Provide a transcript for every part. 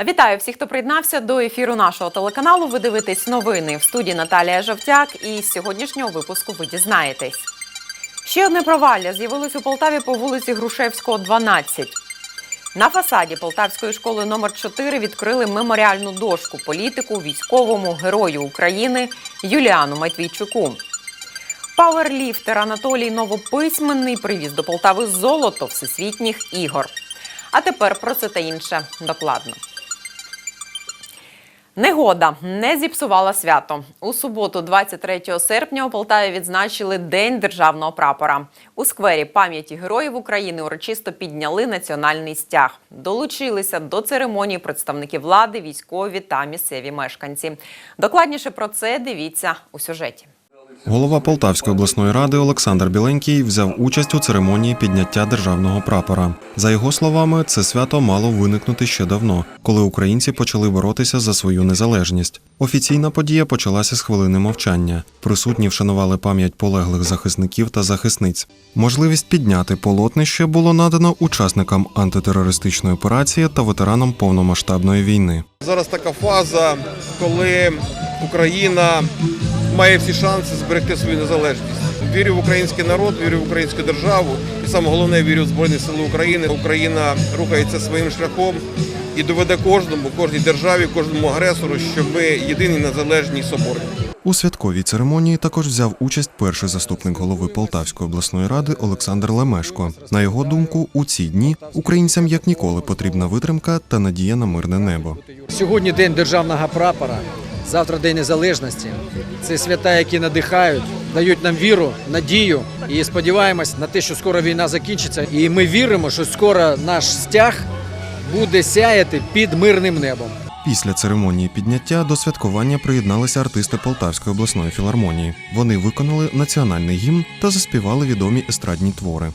Вітаю всіх, хто приєднався до ефіру нашого телеканалу. Ви дивитесь новини в студії Наталія Жовтяк. І з сьогоднішнього випуску ви дізнаєтесь. Ще одне провалля з'явилось у Полтаві по вулиці Грушевського, 12. На фасаді Полтавської школи номер 4 відкрили меморіальну дошку політику, військовому герою України Юліану Матвійчуку. Пауерліфтер Анатолій Новописьменний привіз до Полтави золото всесвітніх ігор. А тепер про це та інше докладно. Негода не зіпсувала свято. У суботу, 23 серпня, у Полтаві відзначили День державного прапора. У сквері пам'яті героїв України урочисто підняли національний стяг. Долучилися до церемонії представники влади, військові та місцеві мешканці. Докладніше про це дивіться у сюжеті. Голова Полтавської обласної ради Олександр Біленький взяв участь у церемонії підняття державного прапора. За його словами, це свято мало виникнути ще давно, коли українці почали боротися за свою незалежність. Офіційна подія почалася з хвилини мовчання. Присутні вшанували пам'ять полеглих захисників та захисниць. Можливість підняти полотнище було надано учасникам антитерористичної операції та ветеранам повномасштабної війни. Зараз така фаза, коли Україна має всі шанси зберегти свою незалежність. Вірю в український народ, вірю в українську державу, і саме головне вірю в Збройні Сили України. Україна рухається своїм шляхом і доведе кожному, кожній державі, кожному агресору, що ми єдині незалежні і соборні. У святковій церемонії також взяв участь перший заступник голови Полтавської обласної ради Олександр Лемешко. На його думку, у ці дні українцям як ніколи потрібна витримка та надія на мирне небо. Сьогодні день державного прапора, завтра день незалежності. Це свята, які надихають, дають нам віру, надію і сподіваємось на те, що скоро війна закінчиться. І ми віримо, що скоро наш стяг буде сяяти під мирним небом. Після церемонії підняття до святкування приєдналися артисти Полтавської обласної філармонії. Вони виконали національний гімн та заспівали відомі естрадні твори.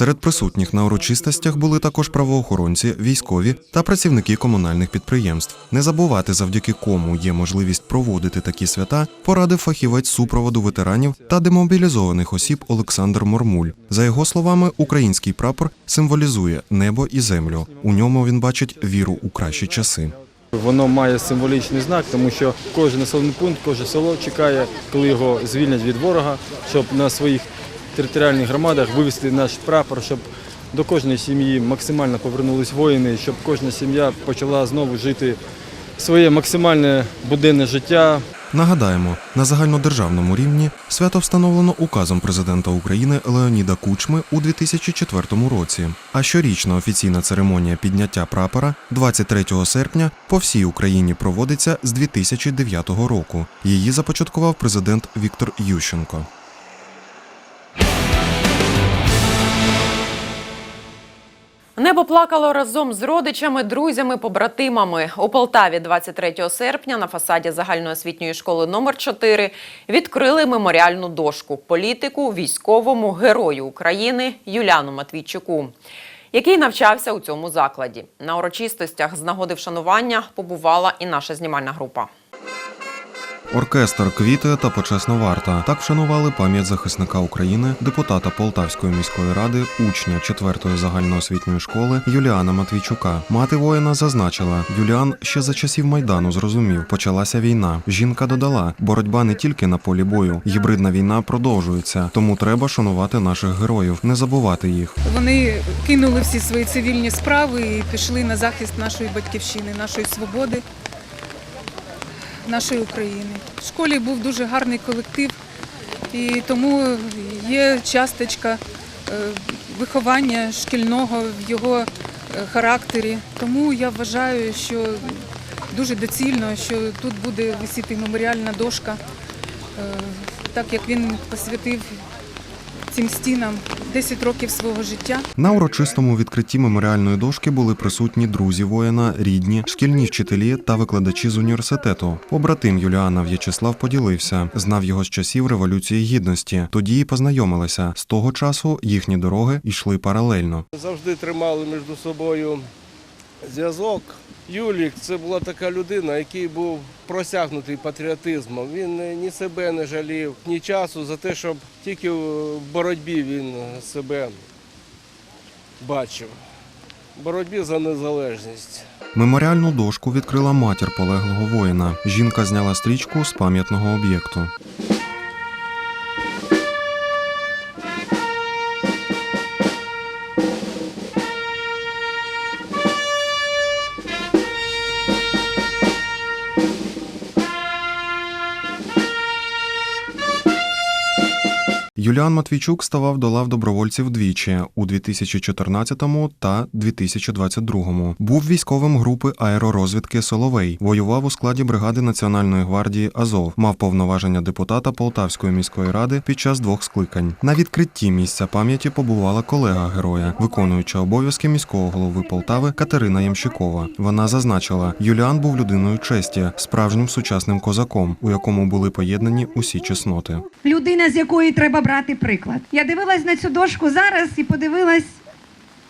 Серед присутніх на урочистостях були також правоохоронці, військові та працівники комунальних підприємств. Не забувати, завдяки кому є можливість проводити такі свята, порадив фахівець супроводу ветеранів та демобілізованих осіб Олександр Мормуль. За його словами, український прапор символізує небо і землю. У ньому він бачить віру у кращі часи. Воно має символічний знак, тому що кожен населений пункт, кожне село чекає, коли його звільнять від ворога, щоб на своїх територіальних громадах вивести наш прапор, щоб до кожної сім'ї максимально повернулись воїни, щоб кожна сім'я почала знову жити своє максимальне буденне життя, Нагадаємо, на загальнодержавному рівні свято встановлено указом президента України Леоніда Кучми у 2004 році. А щорічна офіційна церемонія підняття прапора 23 серпня по всій Україні проводиться з 2009 року. Її започаткував президент Віктор Ющенко. Небо плакало разом з родичами, друзями, побратимами. У Полтаві 23 серпня на фасаді загальноосвітньої школи номер 4 відкрили меморіальну дошку політику, військовому герою України Юляну Матвійчуку, який навчався у цьому закладі. На урочистостях з нагоди вшанування побувала і наша знімальна група. Оркестр квіти та почесна варта так вшанували пам'ять захисника України, депутата Полтавської міської ради, учня 4-ї загальноосвітньої школи Юліана Матвійчука. Мати воїна зазначила, Юліан ще за часів майдану зрозумів, почалася війна. Жінка додала, боротьба не тільки на полі бою, гібридна війна продовжується, тому треба шанувати наших героїв, не забувати їх. Вони кинули всі свої цивільні справи і пішли на захист нашої батьківщини, нашої свободи, нашої України. В школі був дуже гарний колектив, і тому є часточка е, виховання шкільного в його е, характері. Тому я вважаю, що дуже доцільно, що тут буде висіти меморіальна дошка, е, так як він посвятив цим стінам 10 років свого життя. На урочистому відкритті меморіальної дошки були присутні друзі воїна, рідні, шкільні вчителі та викладачі з університету. Побратим Юліана В'ячеслав поділився, знав його з часів революції гідності. Тоді і познайомилися. З того часу їхні дороги йшли паралельно. завжди тримали між собою зв'язок. Юлік це була така людина, який був просягнутий патріотизмом. Він е, ні себе не жалів, ні часу за те, щоб тільки в боротьбі він себе бачив. Боротьбі за незалежність. Меморіальну дошку відкрила матір полеглого воїна. Жінка зняла стрічку з пам'ятного об'єкту. Юліан Матвійчук ставав до лав добровольців двічі у 2014 та 2022. Був військовим групи аеророзвідки Соловей. Воював у складі бригади Національної гвардії Азов. Мав повноваження депутата Полтавської міської ради під час двох скликань. На відкритті місця пам'яті побувала колега героя, виконуюча обов'язки міського голови Полтави Катерина Ямщикова. Вона зазначила, Юліан був людиною честі, справжнім сучасним козаком, у якому були поєднані усі чесноти. людина, з якої треба брати приклад. Я дивилась на цю дошку зараз і подивилась,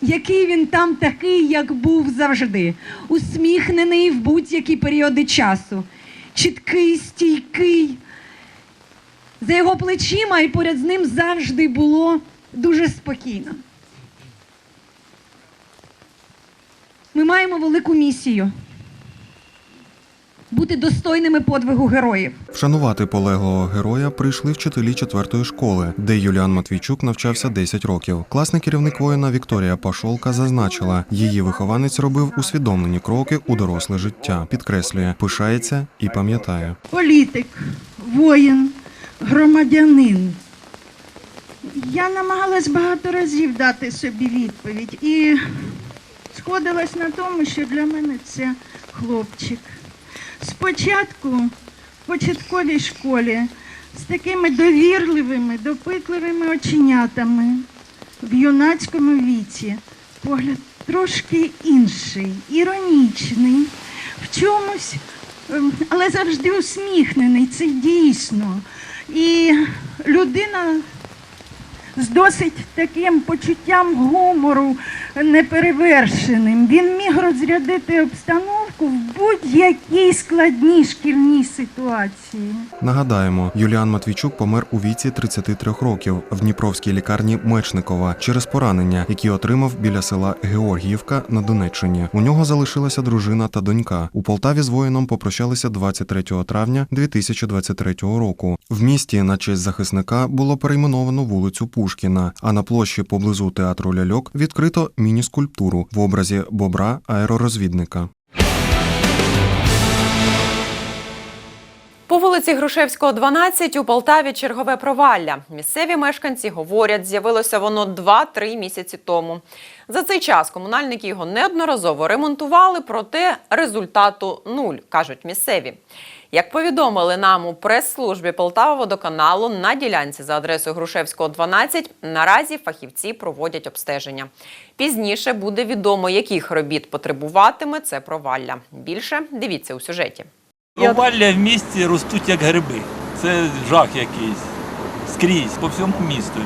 який він там такий, як був завжди. Усміхнений в будь-які періоди часу. Чіткий, стійкий. За його плечима і поряд з ним завжди було дуже спокійно. Ми маємо велику місію бути достойними подвигу героїв. Вшанувати полеглого героя прийшли вчителі четвертої школи, де Юліан Матвійчук навчався 10 років. Класний керівник воїна Вікторія Пашолка зазначила, її вихованець робив усвідомлені кроки у доросле життя. Підкреслює, пишається і пам'ятає. політик, воїн, громадянин. Я намагалась багато разів дати собі відповідь і сходилась на тому, що для мене це хлопчик. Спочатку в початковій школі з такими довірливими, допитливими оченятами в юнацькому віці погляд трошки інший, іронічний, в чомусь Ем, але завжди усміхнений, це дійсно. І людина з досить таким почуттям гумору неперевершеним. Він міг розрядити обстановку в будь-якій складній шкільній ситуації. Нагадаємо, Юліан Матвійчук помер у віці 33 років в Дніпровській лікарні Мечникова через поранення, які отримав біля села Георгіївка на Донеччині. У нього залишилася дружина та донька. У Полтаві з воїном попрощалися 23 травня 2023 року. В місті на честь захисника було перейменовано вулицю Пушкіна, а на площі поблизу театру ляльок відкрито міні-скульптуру в образі бобра аеророзвідника. Вулиці Грушевського, 12 у Полтаві чергове провалля. Місцеві мешканці говорять, з'явилося воно 2-3 місяці тому. За цей час комунальники його неодноразово ремонтували, проте результату нуль, кажуть місцеві. Як повідомили нам у прес-службі Полтава водоканалу на ділянці за адресою Грушевського, 12, наразі фахівці проводять обстеження. Пізніше буде відомо, яких робіт потребуватиме це провалля. Більше дивіться у сюжеті. Провалля в місті ростуть як гриби. Це жах якийсь. Скрізь, по всьому містові.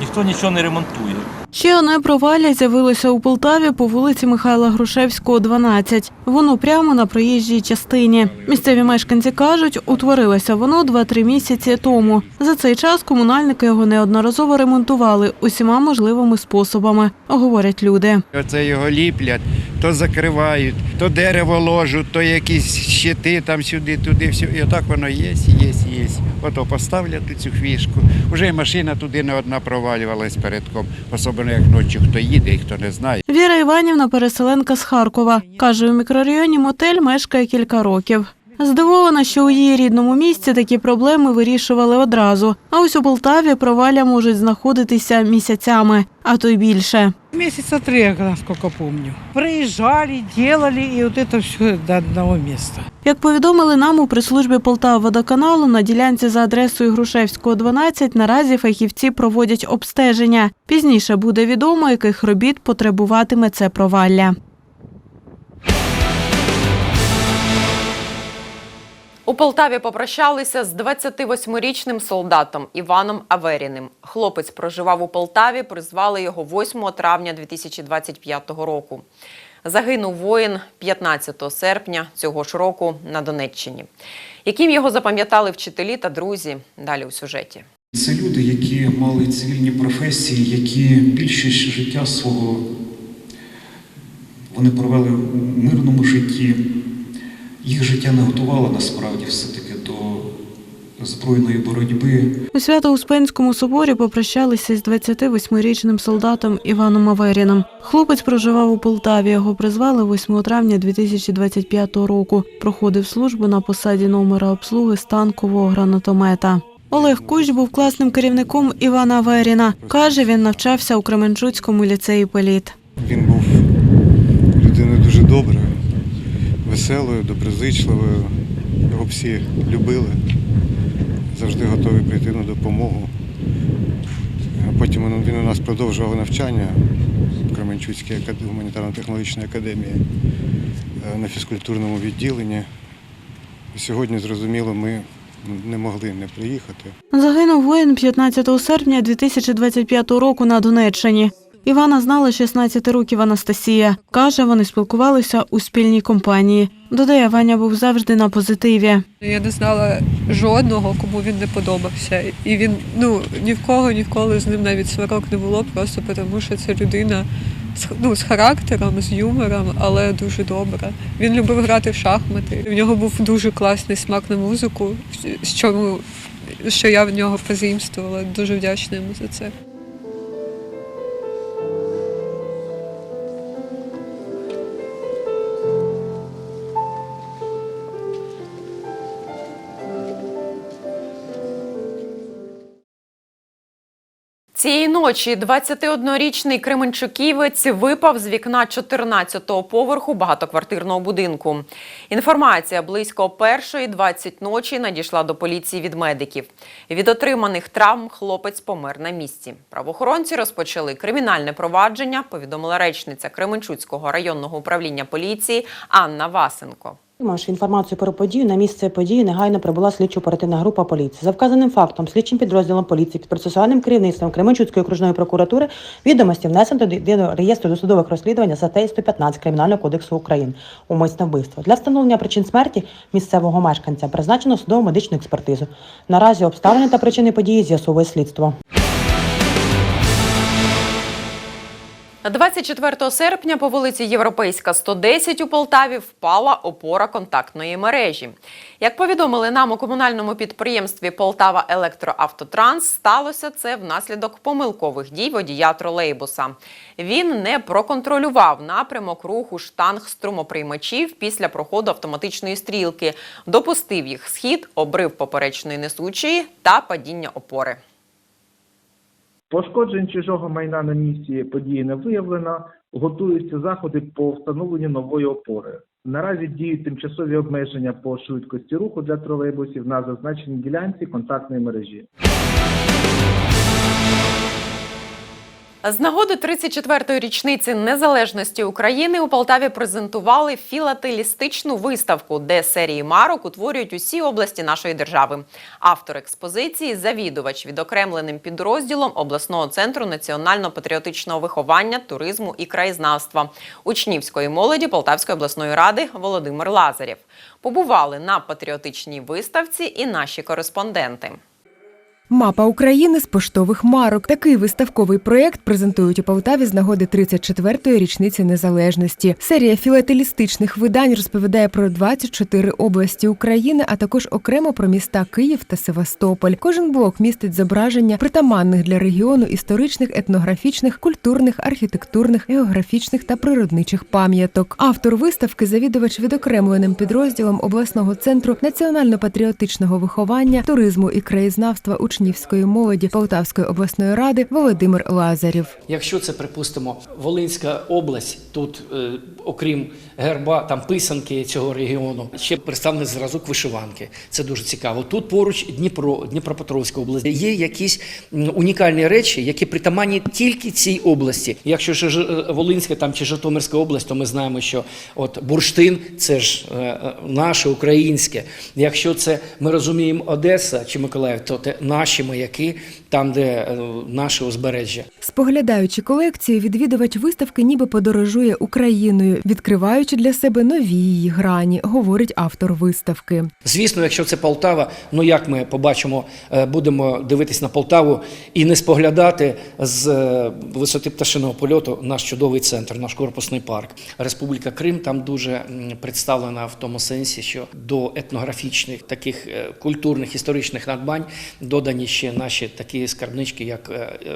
Ніхто нічого не ремонтує. Ще одне провалля з'явилося у Полтаві по вулиці Михайла Грушевського, 12. Воно прямо на проїжджій частині. Місцеві мешканці кажуть, утворилося воно 2-3 місяці тому. За цей час комунальники його неодноразово ремонтували усіма можливими способами, говорять люди. Оце його ліплять, то закривають, то дерево ложуть, то якісь щити там сюди, туди, все. І отак воно є, є, є. Ото поставлять цю хвішку. Уже й машина туди не одна провалювалась передком, особливо як ночі хто їде і хто не знає. Віра Іванівна переселенка з Харкова. Каже, у мікрорайоні мотель мешкає кілька років. Здивована, що у її рідному місті такі проблеми вирішували одразу. А ось у Полтаві провалля можуть знаходитися місяцями, а то й більше. Месяца три, насколько помню. Приезжали, делали, и вот это все до одного места. Як повідомили нам у прес-службі Полтава-водоканалу, на ділянці за адресою Грушевського, 12 наразі фахівці проводять обстеження. Пізніше буде відомо, яких робіт потребуватиме це провалля. У Полтаві попрощалися з 28-річним солдатом Іваном Аверіним. Хлопець проживав у Полтаві, призвали його 8 травня 2025 року. Загинув воїн 15 серпня цього ж року на Донеччині. Яким його запам'ятали вчителі та друзі? Далі у сюжеті. Це люди, які мали цивільні професії, які більшість життя свого вони провели у мирному житті. Їх життя не готувало насправді все-таки до збройної боротьби. У Свято-Успенському соборі попрощалися з 28-річним солдатом Іваном Аверіном. Хлопець проживав у Полтаві. Його призвали 8 травня 2025 року. Проходив службу на посаді номера обслуги станкового гранатомета. Олег Кущ був класним керівником Івана Аверіна. Каже, він навчався у Кременчуцькому ліцеї Політ. Він був людиною дуже доброю, веселою, доброзичливою. Його всі любили, завжди готові прийти на допомогу. Потім він- у нас продовжував навчання в Кременчуцькій гуманітарно-технологічній академії е, на фізкультурному відділенні. Сьогодні, зрозуміло, ми не могли не приїхати. Загинув воїн 15 серпня 2025 року на Донеччині. Івана знала 16 років Анастасія. Каже, вони спілкувалися у спільній компанії. Додає, Ваня був завжди на позитиві. Я не знала жодного, кому він не подобався. І він ну ні в кого ніколи з ним навіть сварок не було, просто тому що це людина з ну, з характером, з юмором, але дуже добра. Він любив грати в шахмати. В нього був дуже класний смак на музику, з чому що я в нього позаїмствувала. Дуже вдячна йому за це. Цієї ночі 21-річний кременчуківець випав з вікна 14-го поверху багатоквартирного будинку. Інформація близько першої 20 ночі надійшла до поліції від медиків. Від отриманих травм хлопець помер на місці. Правоохоронці розпочали кримінальне провадження, повідомила речниця Кременчуцького районного управління поліції Анна Васенко. Отримавши інформацію про подію, на місце події негайно прибула слідчо-оперативна група поліції. За вказаним фактом, слідчим підрозділом поліції під процесуальним керівництвом Кременчуцької окружної прокуратури відомості внесено до реєстру досудових розслідувань за статтею 115 Кримінального кодексу України умисне вбивство. Для встановлення причин смерті місцевого мешканця призначено судово медичну експертизу. Наразі обставини та причини події з'ясовує слідство. 24 серпня по вулиці Європейська, 110 у Полтаві впала опора контактної мережі. Як повідомили нам у комунальному підприємстві Полтава Електроавтотранс, сталося це внаслідок помилкових дій водія тролейбуса. Він не проконтролював напрямок руху штанг струмоприймачів після проходу автоматичної стрілки, допустив їх схід, обрив поперечної несучої та падіння опори. Пошкоджень чужого майна на місці події не виявлено. Готуються заходи по встановленню нової опори. Наразі діють тимчасові обмеження по швидкості руху для тролейбусів на зазначеній ділянці контактної мережі. З нагоди 34-ї річниці незалежності України у Полтаві презентували філателістичну виставку, де серії марок утворюють усі області нашої держави. Автор експозиції завідувач відокремленим підрозділом обласного центру національно-патріотичного виховання, туризму і краєзнавства учнівської молоді Полтавської обласної ради Володимир Лазарєв. Побували на патріотичній виставці і наші кореспонденти. Мапа України з поштових марок. Такий виставковий проєкт презентують у Полтаві з нагоди 34-ї річниці незалежності. Серія філателістичних видань розповідає про 24 області України, а також окремо про міста Київ та Севастополь. Кожен блок містить зображення притаманних для регіону історичних, етнографічних, культурних, архітектурних, географічних та природничих пам'яток. Автор виставки завідувач відокремленим підрозділом обласного центру національно-патріотичного виховання, туризму і краєзнавства учнівської молоді Полтавської обласної ради Володимир Лазарів. Якщо це припустимо Волинська область, тут е, окрім герба, там писанки цього регіону, ще представлений зразок вишиванки. Це дуже цікаво. Тут поруч Дніпро, Дніпропетровська область. Є якісь унікальні речі, які притаманні тільки цій області. Якщо ж Ж- Волинська там чи Житомирська область, то ми знаємо, що от бурштин це ж е, е, наше українське. Якщо це ми розуміємо Одеса чи Миколаїв, то це наші маяки, там, де е, наше узбережжя. Споглядаючи колекцію, відвідувач виставки ніби подорожує Україною, відкриваючи для себе нові її грані, говорить автор виставки. Звісно, якщо це Полтава, ну як ми побачимо, е, будемо дивитись на Полтаву і не споглядати з е, висоти пташиного польоту наш чудовий центр, наш корпусний парк. Республіка Крим там дуже представлена в тому сенсі, що до етнографічних таких культурних історичних надбань додані ще наші такі скарбнички, як е, е,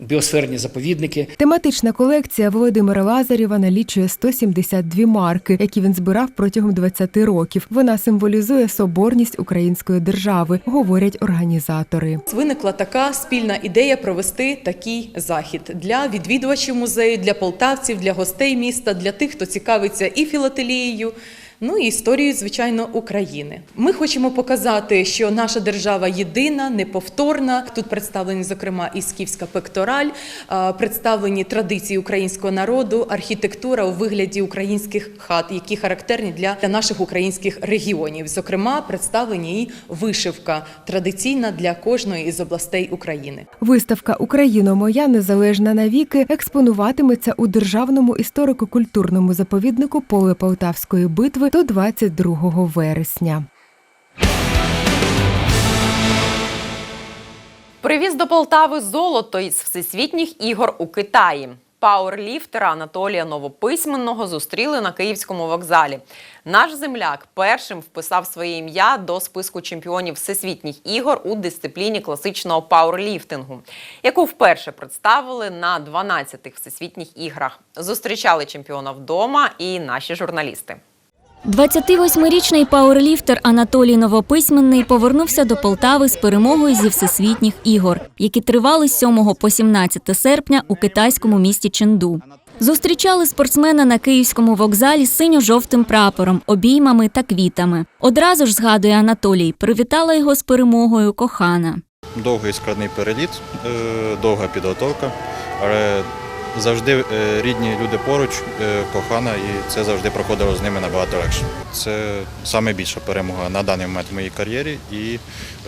біосферні заповідники. Тематична колекція Володимира Лазарєва налічує 172 марки, які він збирав протягом 20 років. Вона символізує соборність української держави, говорять організатори. Виникла така спільна ідея провести такий захід для відвідувачів музею, для полтавців, для гостей міста, для тих, хто цікавиться і філателією. Ну і історією, звичайно, України. Ми хочемо показати, що наша держава єдина, неповторна. Тут представлені, зокрема, і скіфська пектораль, представлені традиції українського народу, архітектура у вигляді українських хат, які характерні для, наших українських регіонів. Зокрема, представлені і вишивка традиційна для кожної із областей України. Виставка Україно моя незалежна навіки експонуватиметься у державному історико-культурному заповіднику Поле Полтавської битви до 22 вересня. Привіз до Полтави золото із всесвітніх ігор у Китаї. Пауерліфтера Анатолія Новописьменного зустріли на київському вокзалі. Наш земляк першим вписав своє ім'я до списку чемпіонів всесвітніх ігор у дисципліні класичного пауерліфтингу, яку вперше представили на 12-х всесвітніх іграх. Зустрічали чемпіона вдома і наші журналісти. 28-річний пауерліфтер Анатолій Новописьменний повернувся до Полтави з перемогою зі всесвітніх ігор, які тривали з 7 по 17 серпня у китайському місті Ченду. Зустрічали спортсмена на київському вокзалі з синьо-жовтим прапором, обіймами та квітами. Одразу ж згадує Анатолій, привітала його з перемогою кохана. довгий складний переліт, е, довга підготовка, але завжди е, рідні люди поруч, е, кохана, і це завжди проходило з ними набагато легше. Це найбільша перемога на даний момент в моїй кар'єрі, і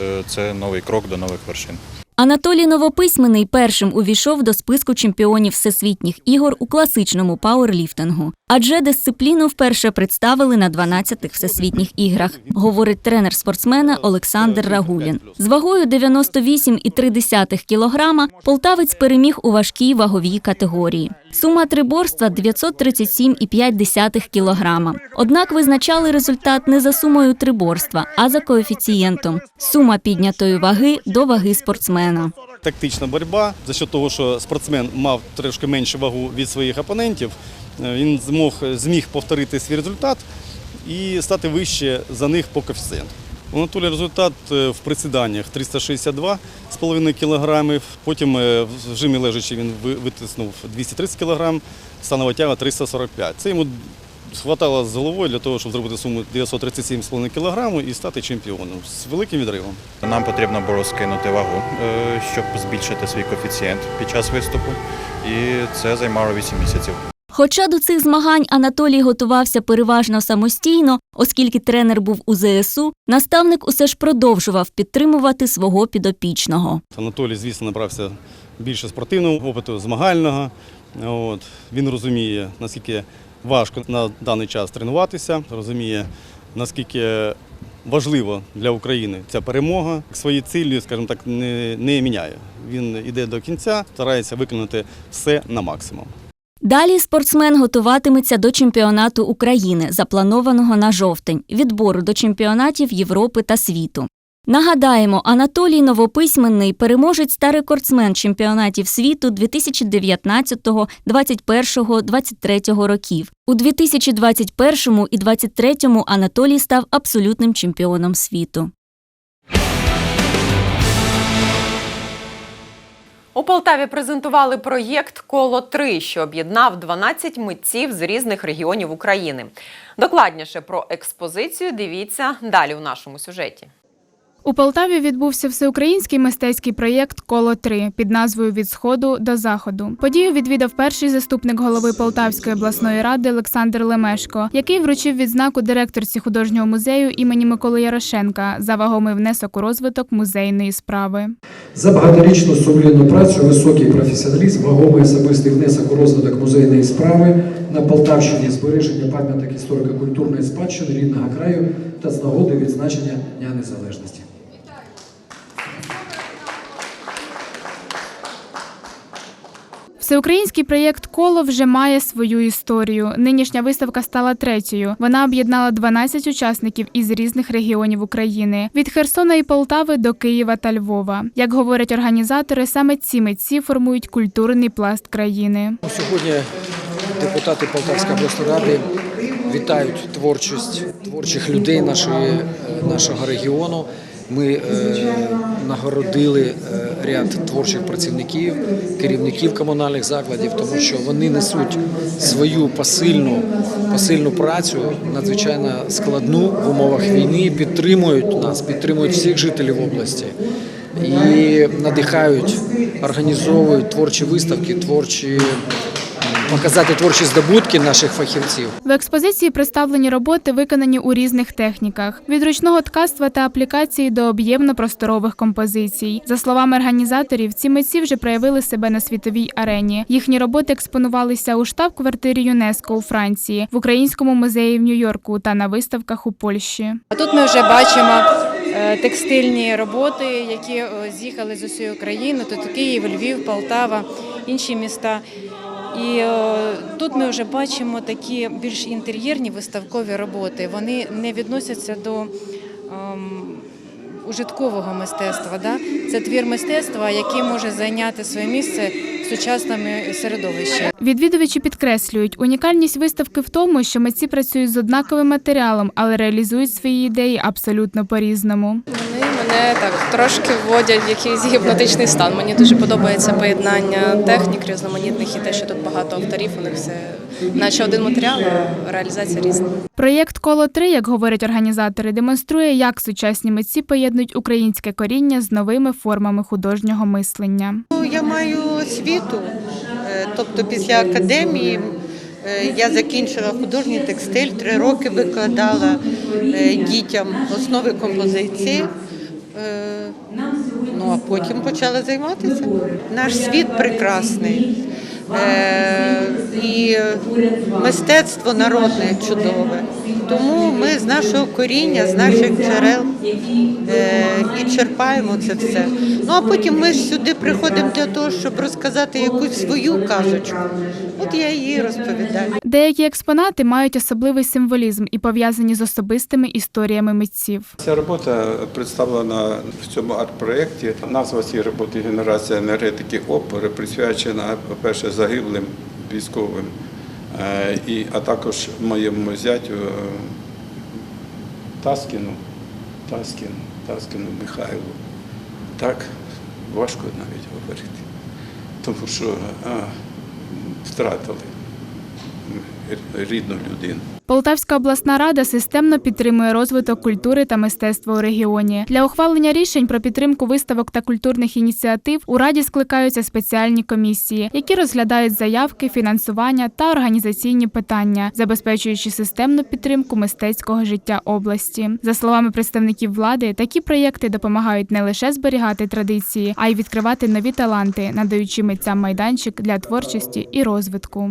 е, це новий крок до нових вершин. Анатолій Новописьменний першим увійшов до списку чемпіонів всесвітніх ігор у класичному пауерліфтингу. Адже дисципліну вперше представили на 12-х всесвітніх іграх, говорить тренер спортсмена Олександр Рагулін. З вагою 98,3 кілограма полтавець переміг у важкій ваговій категорії. Сума триборства 937,5 кілограма. Однак визначали результат не за сумою триборства, а за коефіцієнтом. Сума піднятої ваги до ваги спортсмена. Тактична боротьба. За що того, що спортсмен мав трошки меншу вагу від своїх опонентів, е, він змог зміг повторити свій результат і стати вище за них по коефіцієнту. У Анатолія результат е, в присіданнях 362,5 кг, потім е, в жимі лежачи він витиснув 230 кг, станова тяга 345. Це йому хватало з головою для того, щоб зробити суму 937,5 кг і стати чемпіоном з великим відривом. Нам потрібно було скинути вагу, е, щоб збільшити свій коефіцієнт під час виступу, і це займало 8 місяців. Хоча до цих змагань Анатолій готувався переважно самостійно, оскільки тренер був у ЗСУ, наставник усе ж продовжував підтримувати свого підопічного. Анатолій, звісно, набрався більше спортивного опиту, змагального. От. Він розуміє, наскільки важко на даний час тренуватися, розуміє, наскільки важливо для України ця перемога. Свої цілі, скажімо так, не, не міняє. Він йде до кінця, старається виконати все на максимум. Далі спортсмен готуватиметься до чемпіонату України, запланованого на жовтень, відбору до чемпіонатів Європи та світу. Нагадаємо, Анатолій Новописьменний переможець та рекордсмен чемпіонатів світу 2019, 2021, 2023 років. У 2021 і 2023 Анатолій став абсолютним чемпіоном світу. У Полтаві презентували проєкт Коло 3 що об'єднав 12 митців з різних регіонів України. Докладніше про експозицію дивіться далі у нашому сюжеті. У Полтаві відбувся всеукраїнський мистецький проєкт Коло 3 під назвою Від сходу до заходу. Подію відвідав перший заступник голови Полтавської обласної ради Олександр Лемешко, який вручив відзнаку директорці художнього музею імені Миколи Ярошенка за вагомий внесок у розвиток музейної справи. За багаторічну сумлінну працю, високий професіоналізм, вагомий особистий внесок у розвиток музейної справи на Полтавщині, збереження пам'яток історико-культурної спадщини рідного краю та з нагоди відзначення Дня Незалежності. Всеукраїнський проєкт Коло вже має свою історію. Нинішня виставка стала третьою. Вона об'єднала 12 учасників із різних регіонів України від Херсона і Полтави до Києва та Львова. Як говорять організатори, саме ці митці формують культурний пласт країни. Сьогодні депутати Полтавської обласної ради вітають творчість творчих людей нашої, е, нашого регіону. Ми е, нагородили е, ряд творчих працівників, керівників комунальних закладів, тому що вони несуть свою посильну, посильну працю, надзвичайно складну в умовах війни, підтримують нас, підтримують всіх жителів області і надихають, організовують творчі виставки, творчі показати творчі здобутки наших фахівців. В експозиції представлені роботи, виконані у різних техніках: від ручного ткацтва та аплікації до об'ємно-просторових композицій. За словами організаторів, ці митці вже проявили себе на світовій арені. Їхні роботи експонувалися у штаб-квартирі ЮНЕСКО у Франції, в Українському музеї в Нью-Йорку та на виставках у Польщі. А тут ми вже бачимо е, текстильні роботи, які е, з'їхали з усієї України. Тут Київ, Львів, Полтава, інші міста. І е, тут ми вже бачимо такі більш інтер'єрні виставкові роботи. Вони не відносяться до ем, ужиткового мистецтва. Да? Це твір мистецтва, який може зайняти своє місце в сучасному середовищі. Відвідувачі підкреслюють, унікальність виставки в тому, що митці працюють з однаковим матеріалом, але реалізують свої ідеї абсолютно по-різному. Вони мене так трошки вводять в якийсь гіпнотичний стан. Мені дуже подобається поєднання технік різноманітних і те, що тут багато авторів, у них все наче один матеріал, а реалізація різна. Проєкт Коло 3 як говорять організатори, демонструє, як сучасні митці поєднують українське коріння з новими формами художнього мислення. Ну, Я маю освіту, е, тобто після академії е, я закінчила художній текстиль, три роки викладала е, дітям основи композиції. Ну а потім почала займатися. Наш світ прекрасний. Е, І мистецтво народне чудове. Тому ми з нашого коріння, з наших джерел е, і черпаємо це все. Ну а потім ми ж сюди приходимо для того, щоб розказати якусь свою казочку. От я її розповідаю. Деякі експонати мають особливий символізм і пов'язані з особистими історіями митців. Ця робота представлена в цьому арт-проєкті. Назва цієї роботи Генерація енергетики опори присвячена, по-перше, загиблим військовим, е, і, а також моєму зятю е, Таскіну, Таскіну, Таскіну Михайлу. Так важко навіть говорити, тому що а, втратили рідну людину. Полтавська обласна рада системно підтримує розвиток культури та мистецтва у регіоні. Для ухвалення рішень про підтримку виставок та культурних ініціатив у раді скликаються спеціальні комісії, які розглядають заявки, фінансування та організаційні питання, забезпечуючи системну підтримку мистецького життя області. За словами представників влади, такі проєкти допомагають не лише зберігати традиції, а й відкривати нові таланти, надаючи митцям майданчик для творчості і розвитку.